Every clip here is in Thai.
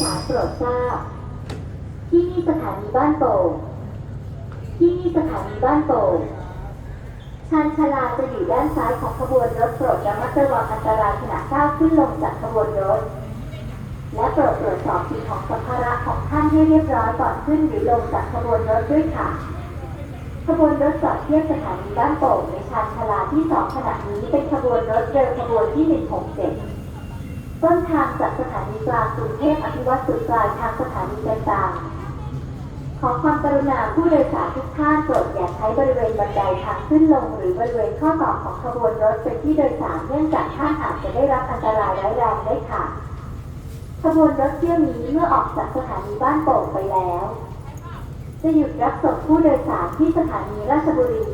สารโปรดทราบ ที่นี่สถานีบ้านโป่งที่นี่สถานีบ้านโป่งชานชาลาจะอยู่ด้านซ้ายของขบวนรถโปรดระมัดระวังอันตรายขณะก้าวขึ้นลงจากขบวนรถ และโปรดตรวจสอบที่ของสัมภาระของท่านให้เรียบร้อยก่อนขึ้นหรือลงจากขบวนรถด้วยค่ะ ขบวนรถจอดเทียบสถานีบ้านโป่งในชานชาลาที่สองขณะนี้เป็นขบวนรถเดิมขบวนที่ 167 ต้นทางจากสถานีกลางกรุงเทพอภิวัตสุดปลายทางสถานีต่างๆ ขอความกรุณาผู้โดยสารทุกท่านโปรดอย่าใช้บริเวณบันไดทางขึ้นลง หรือบริเวณข้อต่อของขบวนรถเป็นที่โดยสารเนื่องจากท่านอาจจะได้รับอันตรายร้ายแรงได้ค่ะ ขบวนรถเที่ยวนี้เมื่อออกจากสถานีบ้านโป่งไปแล้ว จะหยุดรับส่งผู้โดยสารที่สถานีราชบุรี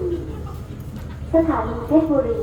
สถานีเพชรบุรี